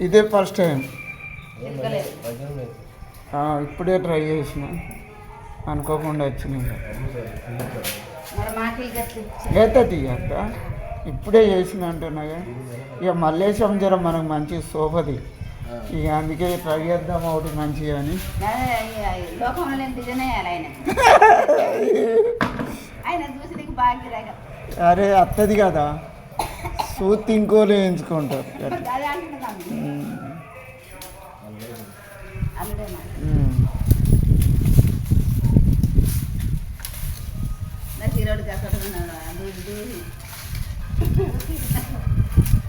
ఇదే first time ఆ, ఇప్పుడే ట్రై చేసిన. అనుకోకుండా వచ్చినాయి మరి మాకు ఇక అవుతుంది అక్క ఇప్పుడే చేసిన అంటున్నాగా ఇక. మల్లేశం జ్వరం మనకు మంచి సోపది ఇక అందుకే ట్రై చేద్దాం ఒకటి మంచిగా అని. అరే అత్తది కదా. సూత్ ఇంకోలు వేయించుకుంటారు. అదే అంటున్నాం ఉమ్, అల్లుడేమా ఉమ్. నాకు ఈరోడు కష్టపడుతున్నాడు దూసి దూసి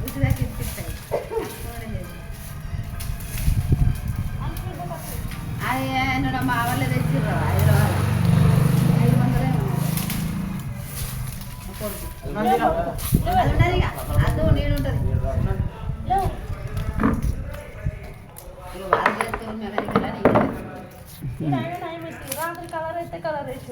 ఉసిరా కిప్పిస్తాయి అది ఆయన మా వాళ్ళే తెచ్చిర్రు హైదరాబాద్ ఐదు వందలే కొడుకు అది ఉన్నది ఇక అద్దు నీడు ఉంటుంది ఇక వాళ్ళు చేస్తారు మెకానిక్ అని రాత్రి కలర్ అయితే కలర్ వేసి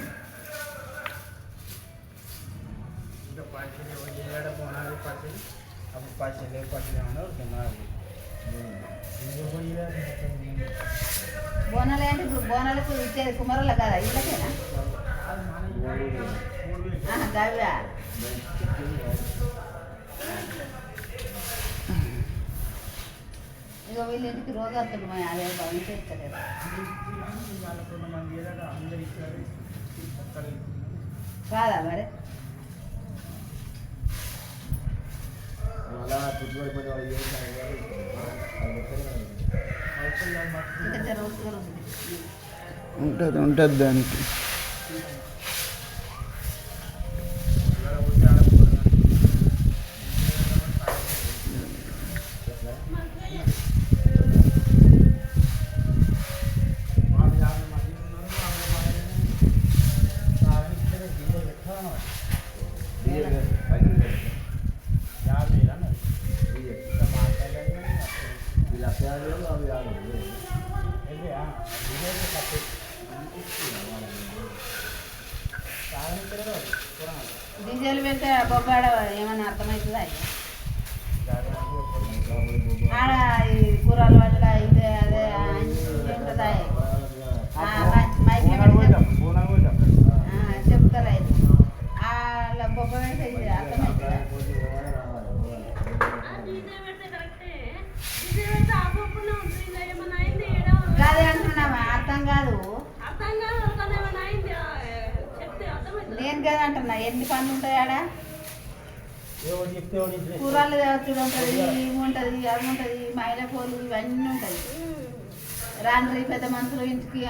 బోనాలు అంటే ఇప్పుడు బోనాలకు ఇచ్చేది కుమారుల కదా ఇళ్ళకేనా? గవ్యా ఇక వీళ్ళ ఇంటికి రోజు వస్తుంది మా అదే బాగుంది చేస్తలేదు కాదా మరి? ఉసుగా ఉంటుంది ఉంటుంది ఉంటుంది దానికి డీజిల్ పెడితే బొబ్బాడ ఏమన్నా అర్థమవుతుందా ఆడ ఈ కూరలు పట్ల ఇదే అదే అన్నీ ఉంటుందా ఆ, మై- మైక్లో పెట్టి చెప్- ఆ, చెప్తారా ఇది అలా బొబ్బ పెడితే ఇది అర్థమవుతుందా డీజే పెడితే కరెక్టే డీజే పెడితే ఆపకుండా ఉంటుంది ఇలా ఏమైనా అయింది ఏడా కాదే అంటున్నావా అర్థం కాదు అర్థం కాదు కానీ ఏమైనా అయింది ఆ, చెప్తే అర్థమవుతుంది నేను కదా అంటున్నా ఎన్ని పనులు ఉంటాయి ఆడ కూరలు చూడు ఉంటుంది ఇవి ఉంటుంది అవి ఉంటుంది మైల పూలు ఇవన్నీ ఉంటాయి. రాను రీ పెద్ద మనుషులు ఇంటికి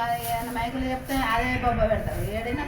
మైకులు చెప్తే అదే బొబ్బ పెడతారు. ఏడైనా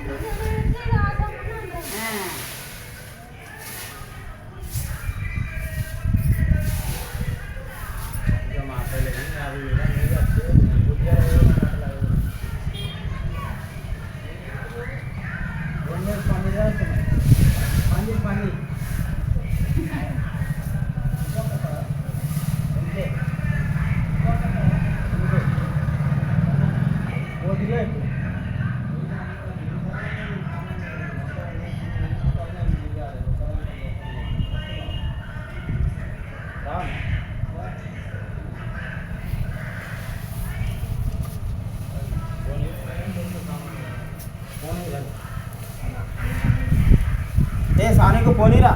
ఆ. సానికి పోనీరా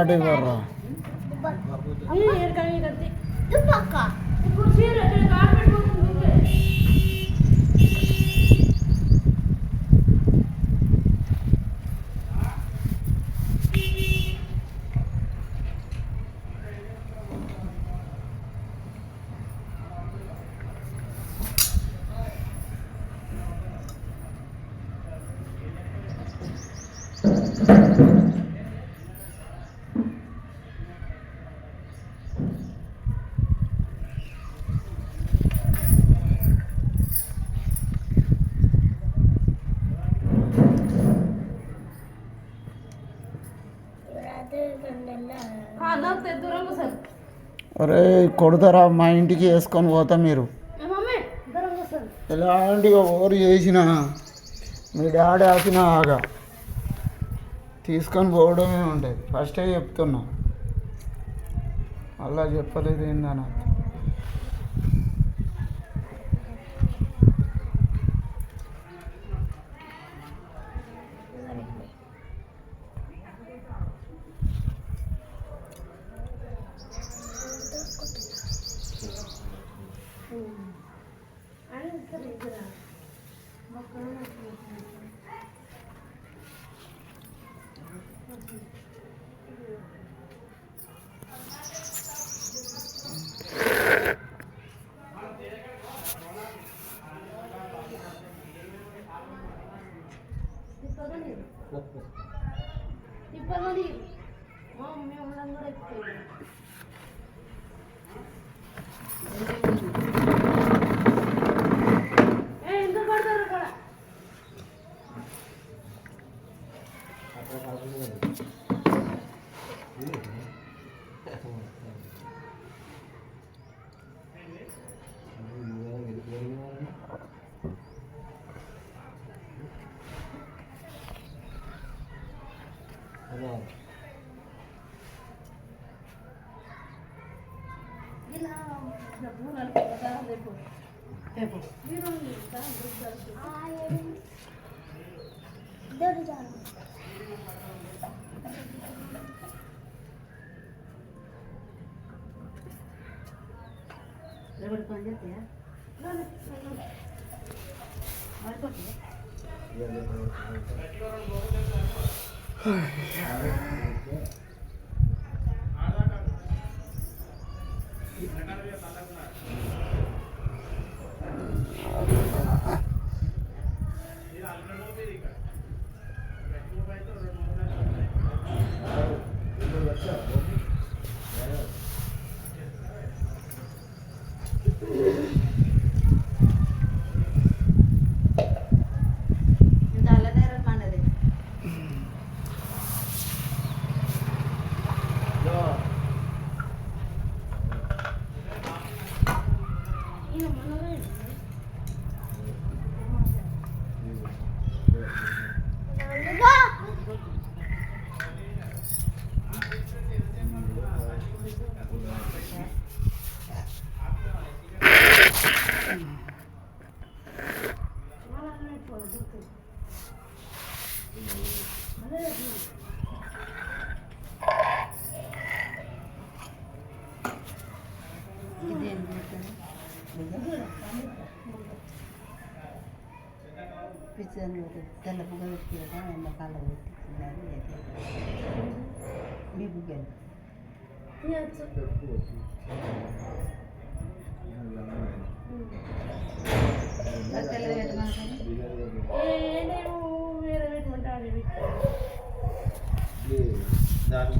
అరే అటు ఇవ్వరా ఇప్పుడు చీర అరే కొడతారా మా ఇంటికి వేసుకొని పోతా మీరు. ఎలాంటి ఓరు చేసినా మీ డాడీ ఆపినా ఆగా. తీసుకొని పోవడమే ఉంటుంది. ఫస్టే చెప్తున్నా. అలా చెప్పలేదు ఏందన్నా 哎呀。తెల్ల పొగ పెట్టి ఎండాకాలం పెట్టి మీ బుగ్గలు నేను వేరే పెట్టమంటే అది పెట్టు. దాని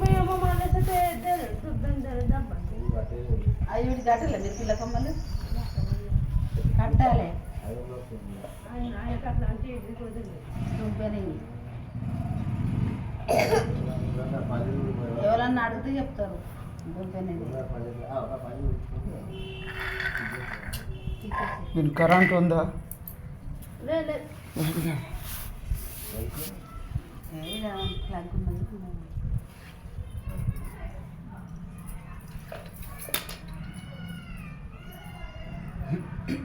మేము మానేస్తే శుద్ధం దబ్బండి అవి వీడి కట్టలే మీరు పిల్ల కొమ్మలు కట్టాలి. ఎవరన్నా అడిగితే చెప్తారు. కరెంట్ ఉందా? లే. ఇక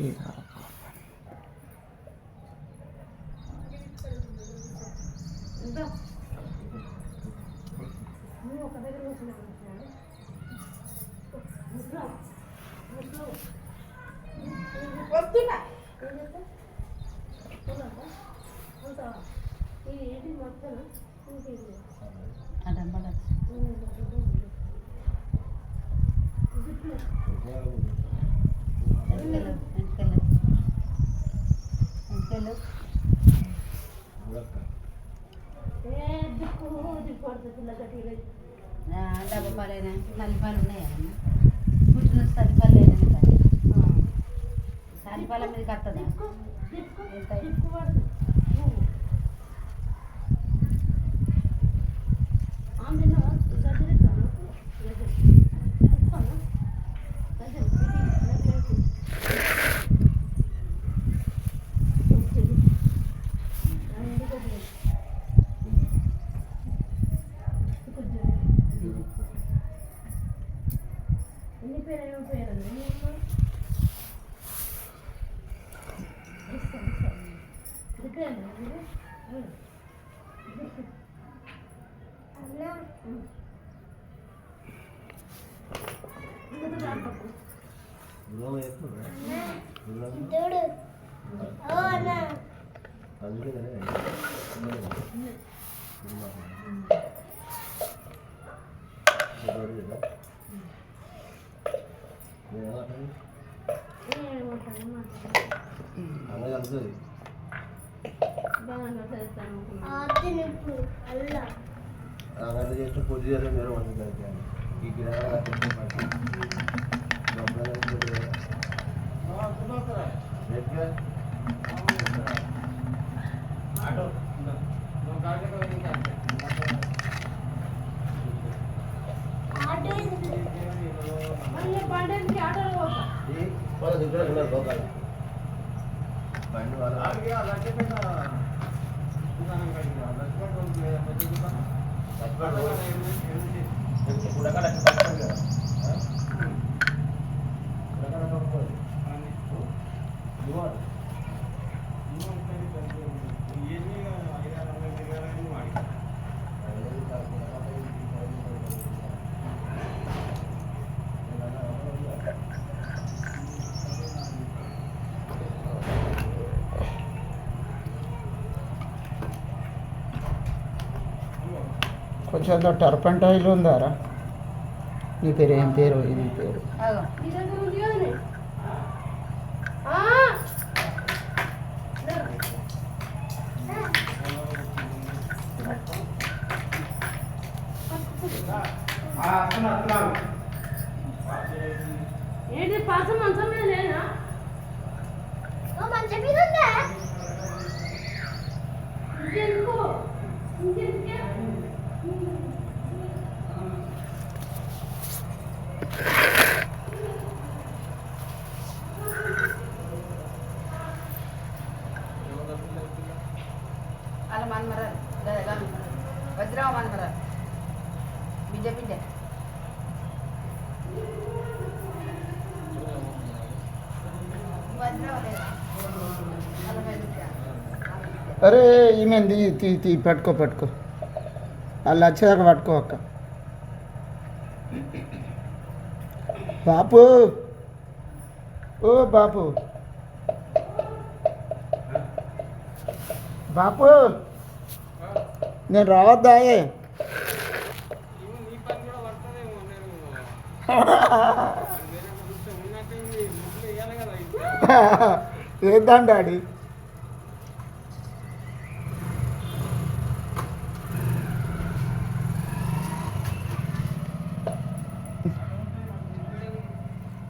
ఇంకా పిల్ల గట్టిగా డబ్బా పాలైనా నల్లిపాలు ఉన్నాయా అమ్మ? పుట్టిన సరిపాలు లేదని సరిపాల మీద కట్టదా I'm in പേടിയില്ല അങ്ങനെ കണ്ടത് അങ്ങനെ ചേച്ചി പൊരി തരം വേറെ വന്നു കഴിക്കാൻ. ഈ ഗ്രഹങ്ങളൊക്കെ దగ్గర ఉన్నారు గోకాల బండి వాళ్ళ కొంచెం టర్పంటైల్ ఉందారా? నీ పేరు ఏం పేరు నీ పేరు అగో నీ దగ్గర ఉంది కదనే ఆ! ఏంటి పాసం మంచం మీద లేదా ఓ మంచం మీద ఉందా ఇంకెందుకు ఇంకెందుకే వాళ్ళ మన్మరాలు గదే గను. వజ్రావ మన్మరాలు బిడ్డ బిడ్డ వజ్రావ లేదా వాళ్ళ బిడ్డ. అరే ఈమె తీ తీ పట్టుకో పట్టుకో. వాళ్ళు వచ్చేదాకా పట్టుకో అక్క. బాపు. ఓ బాపు. బాపు. నేను రావద్దా ఏ?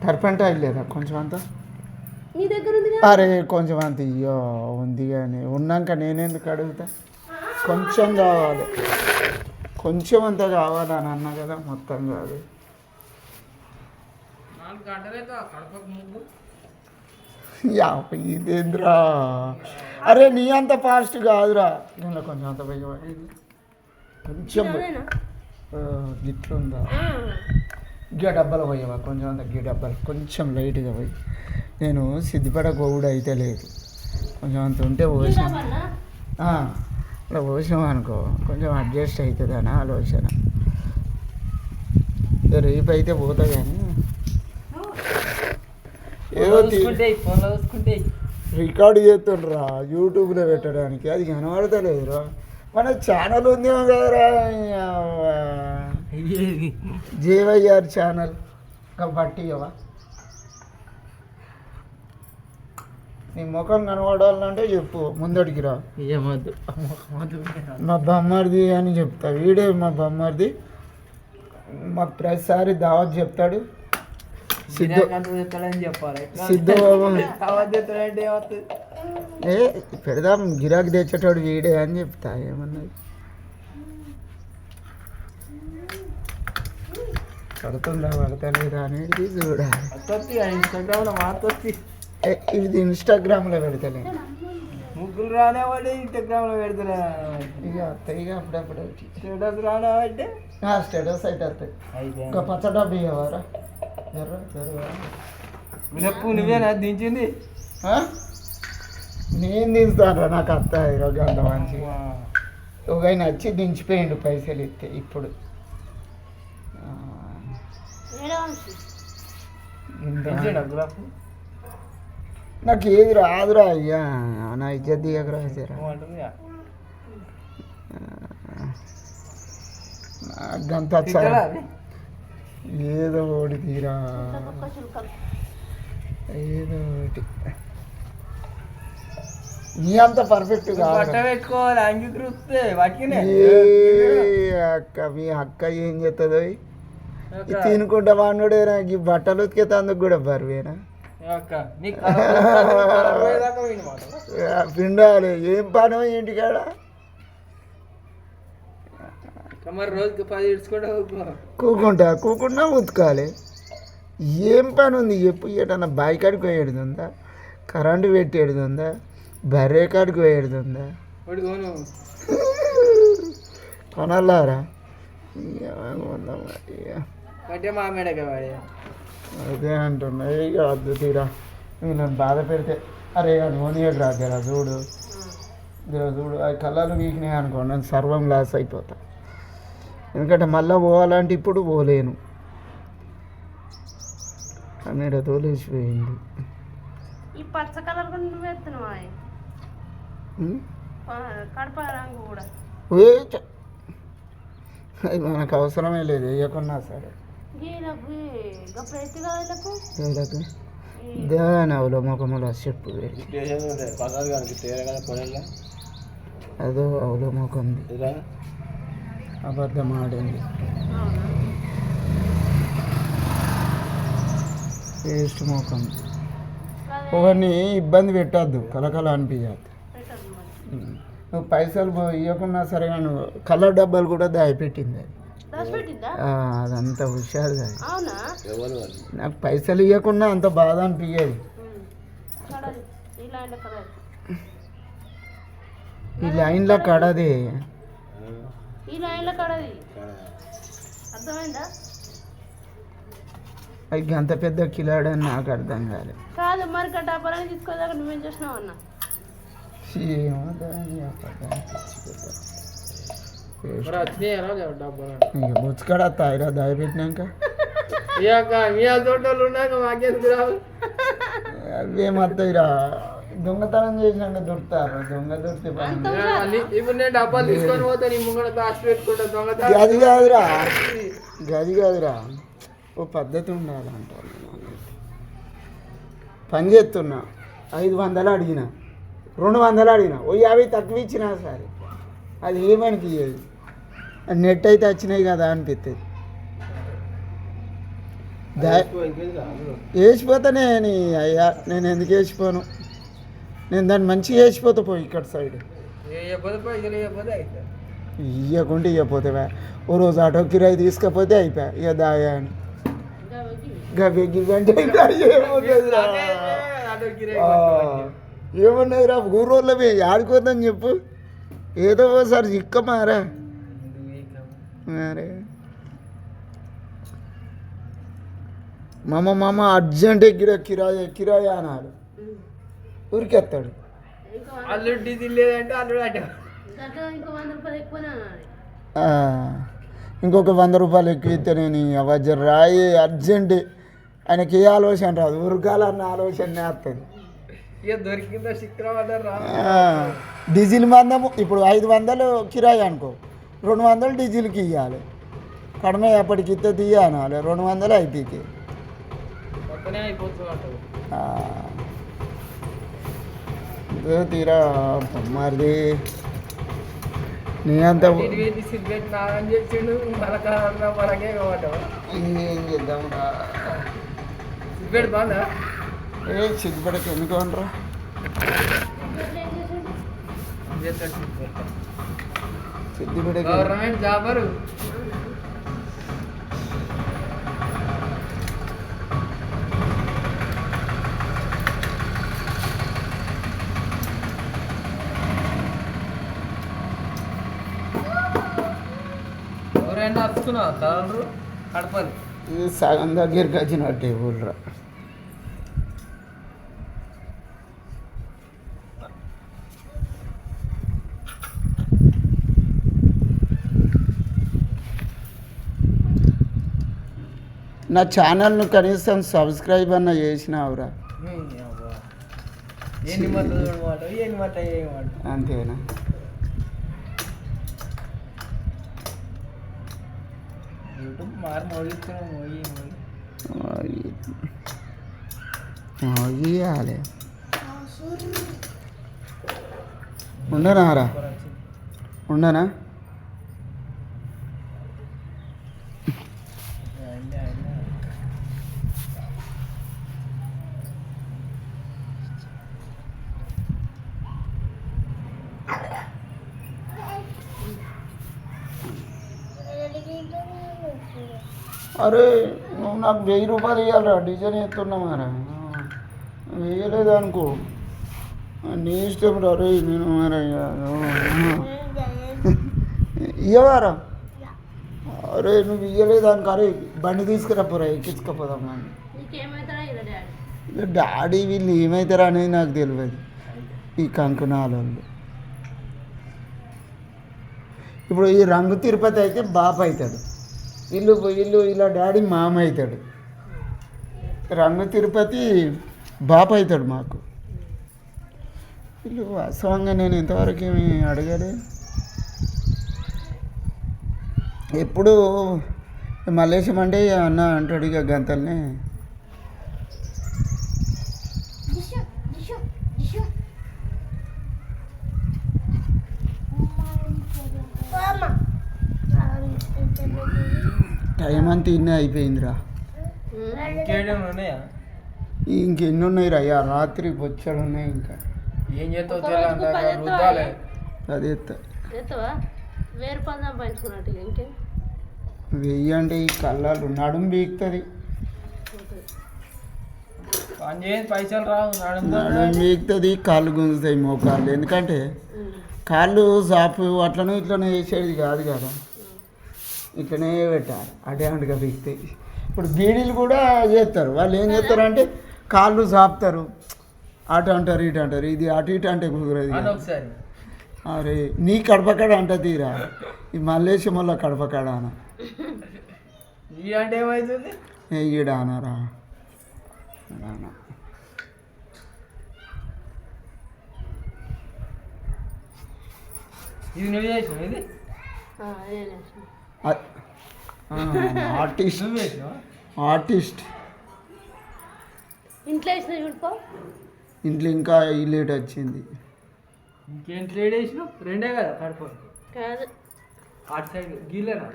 టర్పెంటైల్ లేదా కొంచెం అంతా? నీ దగ్గర ఉంది అరే కొంచెం అంత ఇయ్యో ఉంది కానీ ఉన్నాక నేనెందుకు అడుగుతా? కొంచెం కావాలి. కొంచెం అంత కావాలని అన్నా కదా మొత్తం కాదు. యా ఇదేంద్రా? అరే నీ అంత ఫాస్ట్ కాదురా. దీనిలో కొంచెం అంత పోయి కొంచెం అదేనా ఆ, గిట్లుందా? గియ డబ్బాలు పోయావా కొంచెం అంత గియ డబ్బాలు కొంచెం లైట్గా పోయి. నేను సిద్దిపేట గోవుడు అయితే లేదు. కొంచెం అంత ఉంటే ఆ, ఇలా పోసినాం అనుకో కొంచెం అడ్జస్ట్ అవుతుంది అని ఆలోచన రేపు అయితే పోతా కానీ ఏదో రికార్డు చేస్తుండ్రా యూట్యూబ్లో పెట్టడానికి. అది కనబడతలేదురా. మన ఛానల్ ఉందేమో కదరా జేవైఆర్ ఛానల్ కాబట్టి నీ ముఖం కనబడాలంటే చెప్పు ముందడికి రా. ఏమొద్దు. మా బొమ్మర్ది అని చెప్తా వీడే మా బొమ్మర్ది. మాకు ప్రతిసారి దావత్ చెప్తాడు. ఏ పెడదాం గిరాకీ తెచ్చేటోడు వీడే అని చెప్తా ఏమన్నది? పడుతుందా పడతలేదా అనేది చూడాలి. వస్తుంది ఇన్స్టాగ్రామ్లో మాత్రొచ్చి ఏ, ఇది ఇన్స్టాగ్రామ్లో పెడతలే. ముగ్గురు రానేవాడి ఇన్స్టాగ్రామ్లో పెడుతున్నా ఇక ఇక అప్పుడప్పుడు స్టేటస్ రానేవాడి స్టేటస్ అయితే. వస్తాయి ఇంకా పచ్చ డబ్బు ఇవ్వరా జర్ర జర్ర వినప్పు నువ్వేనా దించింది? నేను దించుతాను నాకు అత్త? ఈరోజు అంత మంచిగా ఒక ఆయన వచ్చి దించిపోయిండు పైసలు ఇస్తే ఇప్పుడు. నాకు ఏది రాదురా అయ్యా. నా ఇజ్జత్ దిగకరా గంత ఏదో ఒకటి తీరా. ఏదో ఒకటి. నీ అంత పర్ఫెక్ట్ పెట్టుకోవాలి అంగీకరిస్తే అక్క మీ అక్క ఏం చేస్తుందో తినుకుంటా వాడినోడే నాకు ఈ బట్టలు ఉతికేత అందుకు కూడా బరువేనా పిండాలి. ఏం పనో ఇంటికాడ? మరి రోజుకి పది ఇడ్చుకుంటా కూకుంటా? కూకుండా ఉతకాలి. ఏం పని ఉంది? చెప్పు ఏటన్నా బావి కాడికి పోయేది ఉందా? కరెంటు పెట్టేది ఉందా? బర్రె కాడికి పోయేది ఉందా? కొనాలారా. అంటే వాడి. అదే అంటున్నా. ఇక వద్దు తీరా. వీళ్ళని బాధ పెడితే అరే అది రా జరా చూడు. చూడు. ఆ కళ్ళలు వీకినాయి అనుకో నేను సర్వం లాస్ అయిపోతా. ఎందుకంటే మళ్ళీ పోవాలంటే ఇప్పుడు పోలేను. కన్నడ తోలేసిపోయింది. ఈ పచ్చ కలర్ కూడా నువ్వు ఎత్తున్నావా ఉం? కడప రంగు కూడా. ఏ చ- అది మనకు అవసరమే లేదు వేయకున్నా సరే. అవలో ముఖములో చెప్పు అదో అవలో ఇలా? అబద్ధం ఆడింది. వేస్ట్ ముఖం. ఒకరిని ఇబ్బంది పెట్టద్దు కలకల అనిపించద్దు నువ్వు పైసలు పో- ఇవ్వకున్నా సరే కానీ కలర్ డబ్బాలు కూడా దాచిపెట్టింది అది. అదంతా హుషారు నాకు పైసలు ఇవ్వకున్నా అంత బాధ అనిపించేది ఈ లైన్లో కడది. ఈ లైన్లో కడది. అర్థమైందా? అది అంత పెద్ద కిలాడని నాకు అర్థం కాలేదు కాదు మరి తీసుకోదాకా నువ్వేం చేసినావు అన్న? బుచ్చుకడ తాయిరా దాచిపెట్టినాక ఇక మీ తోటలు ఉన్నాక మాకెందుకు రావు? అవేమత్తాయిరా దొంగతనం చేసినాక దొరుకుతారు? దొంగ దొరికితే గది కాదురా. గది కాదురా. ఓ పద్ధతి ఉండాలంటారు పని చేస్తున్నా. ఐదు వందలు అడిగిన. రెండు వందలు అడిగిన. ఓ యాభై తక్కువ ఇచ్చినా సరే. అది ఏమనికి ఇయ్యేది నెట్ అయితే వచ్చినాయి కదా అనిపిస్తుంది వేసిపోతానే నీ అయ్యా నేను ఎందుకు వేసిపోను నేను దాన్ని మంచిగా వేసిపోతా పోయి ఇక్కడ సైడ్. ఇవ్వకపోతే పైసలు ఇవ్వకపోతే అయితే ఇవ్వకుంటే ఇవ్వపోతే ఓ రోజు ఆటో కిరాయి తీసుకపోతే అయిపోయా. ఇక దాయా అని. ఆ, ఏమన్నదిరా ఊరోళ్ళవి ఆడుకోద్దని చెప్పు. ఏదో ఒకసారి చిక్క మారా మరే మామ మామ అర్జెంట్ ఎక్కిడ కిరాయి కిరాయి ఉరికెత్తాడు లేదంటే అల్లుడు అనాలి. ఆ, ఇంకొక వంద రూపాయలు ఎక్కువ ఇస్తే నేను అవజ్జ రాయి అర్జెంట్. ఆయనకి ఏ ఆలోచన రాదు. ఉరకాలన్న ఆలోచన వస్తుంది దొరికిందో శుక్రవారం రా ఆ, డీజిల్ మందము. ఇప్పుడు ఐదు వందలు కిరాయి అనుకో. రెండు వందలు డీజిల్కి ఇవ్వాలి కడమే ఎప్పటికి ఇస్తే తీయ అనాలి రెండు వందలు అయిపోయి మొత్తనే అయిపోతుంది ఇదో తీరా మరిది నీ అంత ఇటు సిగరెట్ నాగని చెప్పిండు మనక మనకే కావటం ఏం చేద్దాంరా సిగరెట్ బాగా ఏ సిగ్గుపడక ఎందుకు అనరా సిగ్గుపడక గవర్నమెంట్ జాబరు ఎవరైనా కలరు కడపలు ఇది సగం దగ్గరికి వచ్చినట్టే ఊళ్ళో నా ఛానల్ను కనీసం సబ్స్క్రైబ్ అన్న చేసినావురా. అంతేనా? ఇవ్వాలి ఉండనారా ఉండనా? అరే నువ్వు నాకు వెయ్యి రూపాయలు ఇవ్వాలరా డిజైన్ ఎత్తున్నామారా వేయలేదు అనుకో. నీ ఇష్టం రా నేను మరి ఇవ్వవారా అరే నువ్వు ఇవ్వలేదు అనుకో అరే బండి తీసుకురాపోరా ఎక్కించుకోపోదాం అని. డాడీ? వీళ్ళు ఏమవుతారా అనేది నాకు తెలియదు. ఈ కంకణాల వాళ్ళు ఇప్పుడు ఈ రంగు తిరుపతి అయితే బాప అవుతాడు. వీళ్ళు వీళ్ళు ఇలా డాడీ మామ అవుతాడు రంగు తిరుపతి బాప అవుతాడు మాకు. వీళ్ళు వాస్తవంగా నేను ఇంతవరకు ఏమి అడగలే ఎప్పుడు మల్లేశం అంటే ఇక అన్న అంటాడు ఇక గంతల్ని. దిశు టైం అంతా ఇన్నే అయిపోయిందిరా. ఇంకెన్ని ఉన్నాయి? రా అయ్యా రాత్రి బొచ్చాడు ఉన్నాయి ఇంకా. ఏం చేస్తావు? అదే వెయ్యి అంటే ఈ కళ్ళాలు నడుము బీక్తుంది. పని చేసి పైసలు రావు నడుము నడుము బీక్తుంది కాళ్ళు గుంజుతాయి మోకాళ్ళు. ఎందుకంటే కాళ్ళు సాపు అట్లనే ఇట్లనే వేసేది కాదు కదా. ఇక్కడనే పెట్టాలి. అడ్యాండ్గా పీకితే ఇప్పుడు బీడీలు కూడా చేస్తారు. వాళ్ళు ఏం చేస్తారు అంటే కాళ్ళు చాపుతారు అటు అంటారు ఇటు అంటారు. ఇది అటు ఇటు అంటే కుదరదు అరే నీ కడపకాడ అంట తీరా. ఈ మల్లేశం వల్ల కడపకాడ అన్న. ఈడ అనరా ఇది నువ్వు చేసిన ఇది? ఆర్టిస్ట్. ఆర్టిస్ట్. ఇంట్లో వేసిన చూడుకో ఇంట్లో ఇంకా ఇల్లేట్ వచ్చింది. ఇంకేం ట్రేడ్ వేసినావు? రెండే కదా కడుపు కాదు. అటు సైడ్ గీలేనా?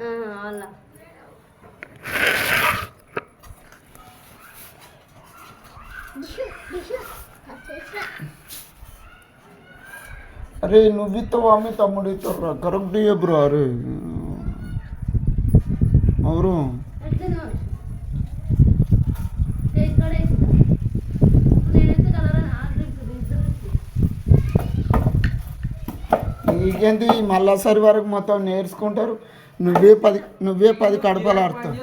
అరే నువ్వు ఇస్తావు అమ్మి తమ్ముడు ఇస్తారా కరెక్ట్ బ్రో అరే ఎవరు ఎట్లా ఇక్కడ వేసిన నేనైతే కలర్ అని ఆర్డర్ ఇద్దరు నీకేంటి మళ్ళాసరి వరకు మొత్తం నేర్చుకుంటారు. నువ్వే పది నువ్వే పది కడపలు ఆడతావు.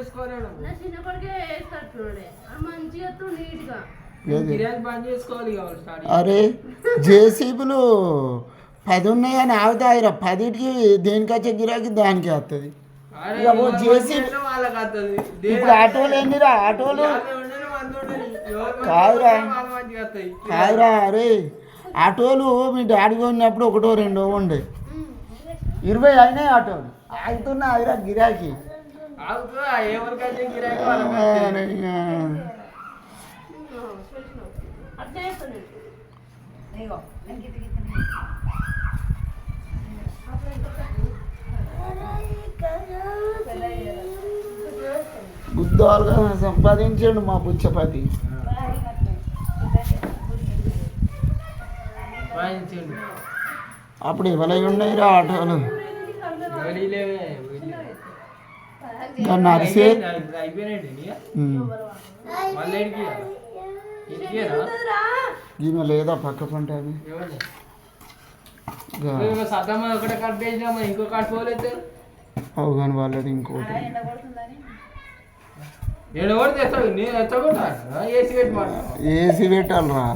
అరే జేసీబీలు పది ఉన్నాయని ఆగుతాయిరా. పదిటికి దేనికి వచ్చే గిరాకీ దానికి వస్తుంది ఇప్పుడు ఆటోలు ఏందిరా? ఆటోలు? కాదురా. కాదురా అరే ఆటోలు మీ డాడీ కొన్నప్పుడు ఒకటో రెండో ఉండే. ఇరవై అయినాయి ఆటోలు. ఆగుతున్నా అదిరా గిరాకీ. ఆగుతుందా? బుద్ధాలుగా సంపాదించాడు మా బుచ్చపతి. అప్పుడు ఇవ్వలై ఉన్నాయిరా ఆటోలు? ఎడికి ఇంటికేనా ఈమె లేదా పక్క పంట అది? సద్దమ్మ ఒకటే కట్ చేసినామా ఇంకో కట్ పోలేదు. అవగాని వాళ్ళది ఇంకోటి. ఏసీ పెట్టాలరా.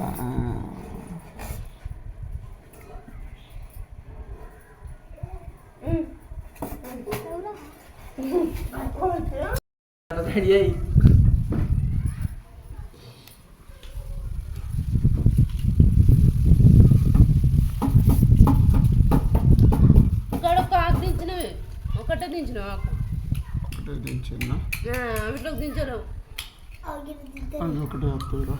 రెడీ అయ్యి. ఒకటే దించిన ఒకటే దించినా? వీటిలోకి దించలేవు అది ఒకటే వస్తుంది